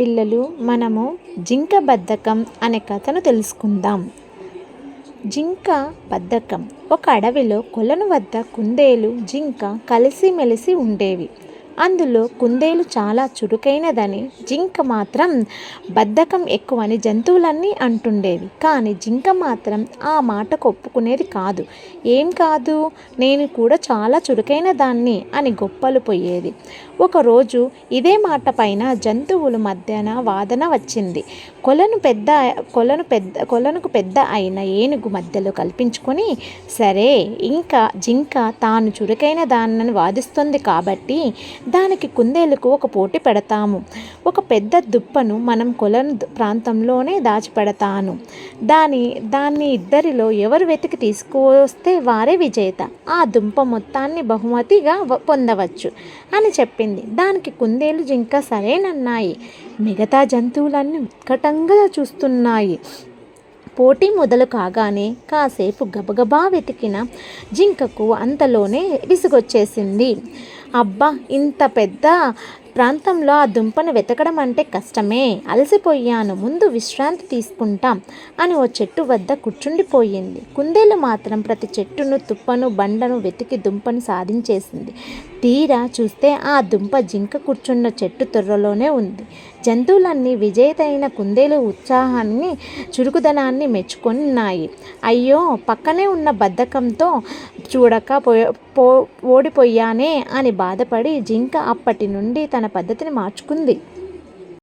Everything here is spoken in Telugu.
పిల్లలు మనము జింక బద్ధకం అనే కథను తెలుసుకుందాం. జింక బద్ధకం ఒక అడవిలో కొలను వద్ద కుందేలు జింక కలిసిమెలిసి ఉండేవి. అందులో కుందేలు చాలా చురుకైనదని జింక మాత్రం బద్ధకం ఎక్కువని జంతువులన్నీ అంటుండేవి. కానీ జింక మాత్రం ఆ మాటకు ఒప్పుకునేది కాదు. ఏం కాదు? నేను కూడా చాలా చురుకైన దాన్ని అని గొప్పలు పోయేది ఒకరోజు ఇదే మాట పైన జంతువుల మధ్యన వాదన వచ్చింది. కొలను పెద్ద కొలను పెద్ద కొలనుకు పెద్ద అయిన ఏనుగు మధ్యలో కల్పించుకొని సరే ఇంకా జింక తాను చురుకైన దాన్నని వాదిస్తుంది కాబట్టి దానికి కుందేలుకు ఒక పోటీ పెడతాము. ఒక పెద్ద దుప్పను మనం కొలను ప్రాంతంలోనే దాచిపెడతాను. దాని దాన్ని ఇద్దరిలో ఎవరు వెతికి తీసుకువస్తే వారే విజేత. ఆ దుంప మొత్తాన్ని బహుమతిగా పొందవచ్చు అని చెప్పింది. దానికి కుందేలు జింక సరేనన్నాయి. మిగతా జంతువులన్నీ ఉత్కటంగా చూస్తున్నాయి. పోటీ మొదలు కాగానే కాసేపు గబగబా వెతికిన జింకకు అంతలోనే విసుగొచ్చేసింది. అబ్బా ఇంత పెద్ద ప్రాంతంలో ఆ దుంపను వెతకడం అంటే కష్టమే. అలసిపోయాను. ముందు విశ్రాంతి తీసుకుంటాం అని ఓ చెట్టు వద్ద కూర్చుండిపోయింది. కుందేలు మాత్రం ప్రతి చెట్టును తుప్పను బండను వెతికి దుంపను సాధించేసింది. తీరా చూస్తే ఆ దుంప జింక కూర్చున్న చెట్టు తొర్రలోనే ఉంది. జంతువులన్నీ విజేత అయిన కుందేలు ఉత్సాహాన్ని చురుకుదనాన్ని మెచ్చుకొన్నాయి. అయ్యో పక్కనే ఉన్న బద్ధకంతో చూడక పో ఓడిపోయానే అని బాధపడి జింక అప్పటి నుండి తన పద్ధతిని మార్చుకుంది.